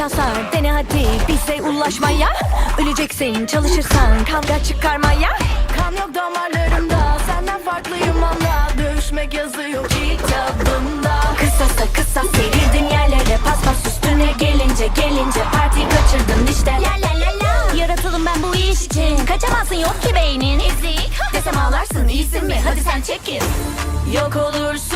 hasar Dene hadi bize ulaşmaya. Öleceksin çalışırsan kavga çıkarmaya. Kan yok damarlarımda Senden farklıyım anla Dövüşmek yazıyor kitabımda. Kısasa kısa serildin yerlere Paspas üstüne gelince gelince Parti kaçırdın işte. La la la la. Yaratılım ben bu iş için Kaçamazsın yok ki beynin Ezik Desem ağlarsın iyisin mi? Hadi sen çekil. Yok olursun.